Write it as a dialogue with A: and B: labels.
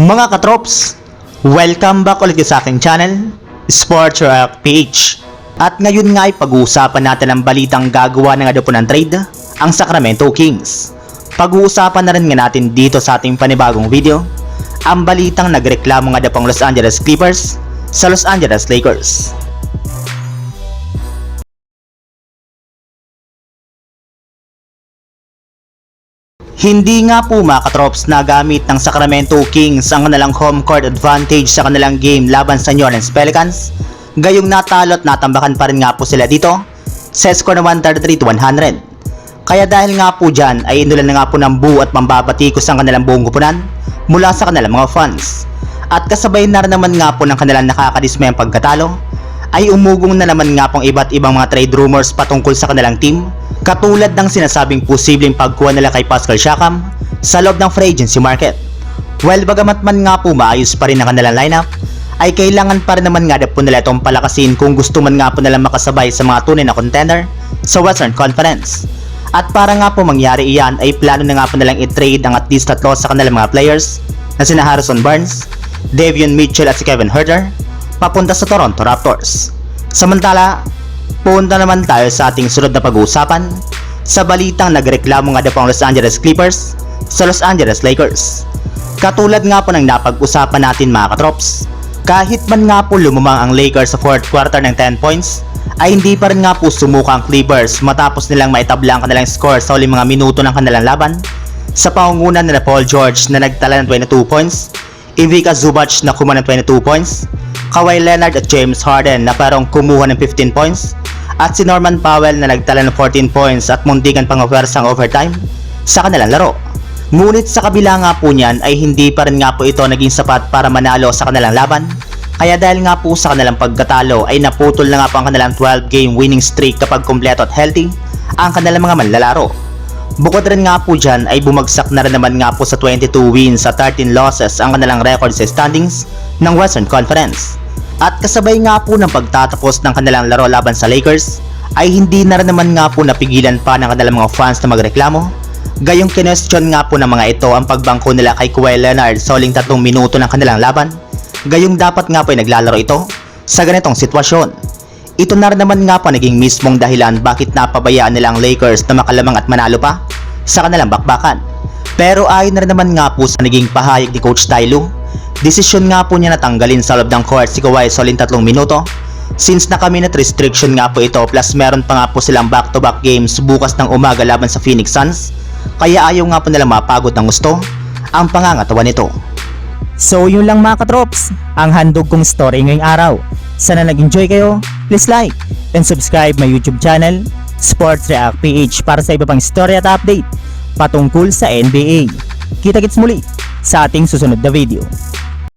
A: Mga katrops, welcome back ulit sa aking channel, Sports Rock PH. At ngayon nga ay pag-uusapan natin ang balitang gagawa ng adapo ng trade, ang Sacramento Kings. Pag-uusapan na rin nga natin dito sa ating panibagong video, ang balitang nagreklamo nga daw ang Los Angeles Clippers sa Los Angeles Lakers. Hindi nga po mga katrops na gamit ng Sacramento Kings ang kanilang home court advantage sa kanilang game laban sa New Orleans Pelicans. Gayong natalo at natambakan pa rin nga po sila dito sa score na 133 to 100. Kaya dahil nga po dyan ay inulan na nga po ng buo at pambabatikos ang kanilang buong kupunan mula sa kanilang mga fans. At kasabay na rin naman nga po ng kanilang nakakadismayang pagkatalo ay umugong na naman nga pong iba't ibang mga trade rumors patungkol sa kanilang team katulad ng sinasabing posibleng pagkuha nila kay Pascal Siakam sa loob ng free agency market. Well, bagamat man nga po maayos pa rin ang kanilang lineup, ay kailangan pa rin naman nga po nila itong palakasin kung gusto man nga po nila makasabay sa mga tunay na contender sa Western Conference. At para nga po mangyari iyan ay plano na nga po nilang i-trade ang at least tatlo sa kanilang mga players na sina Harrison Barnes, Davion Mitchell at si Kevin Herter papunta sa Toronto Raptors. Samantala, punta naman tayo sa ating sunod na pag-uusapan sa balitang nagreklamo nga daw ang Los Angeles Clippers sa Los Angeles Lakers. Katulad nga po ng napag-usapan natin mga katrops, kahit man nga po lumumang ang Lakers sa fourth quarter ng 10 points, ay hindi pa rin nga po sumuka ang Clippers matapos nilang maitabla ang kanilang score sa uling mga minuto ng kanilang laban sa pangungunan nila Paul George na nagtala ng 22 points, Ivica Zubac na kumuha ng 22 points, Kawhi Leonard at James Harden na parang kumuha ng 15 points, at si Norman Powell na nagtala ng 14 points at muntikan pang ang overtime sa kanilang laro. Ngunit sa kabila nga po niyan ay hindi pa rin nga po ito naging sapat para manalo sa kanilang laban. Kaya dahil nga po sa kanilang pagkatalo ay naputol na nga po ang kanilang 12 game winning streak kapag kumpleto at healthy ang kanilang mga manlalaro. Bukod rin nga po dyan ay bumagsak na rin naman nga po sa 22 wins at 13 losses ang kanilang record sa standings ng Western Conference. At kasabay nga po ng pagtatapos ng kanilang laro laban sa Lakers ay hindi na rin naman nga po napigilan pa ng kanilang mga fans na magreklamo. Gayong kinestyon nga po ng mga ito ang pagbangko nila kay Kawhi Leonard sa uling tatlong minuto ng kanilang laban. Gayong dapat nga po ay naglalaro ito sa ganitong sitwasyon. Ito na rin naman nga po naging mismong dahilan bakit napabayaan nila ang Lakers na makalamang at manalo pa sa kanilang bakbakan. Pero ayon na rin naman nga po sa naging pahayag ni Coach Ty desisyon nga po niya natanggalin sa loob ng court si Kawhi sa uling tatlong minuto since naka-minute restriction nga po ito plus meron pa nga po silang back-to-back games bukas ng umaga laban sa Phoenix Suns kaya ayaw nga po nila mapagod ng gusto ang pangangatawan nito.
B: So yun lang mga katrops, ang handog kong story ngayong araw. Sana nag-enjoy kayo, please like and subscribe my YouTube channel, Sports React PH para sa iba pang story at update patungkol sa NBA. Kita-kits muli sa ating susunod na video.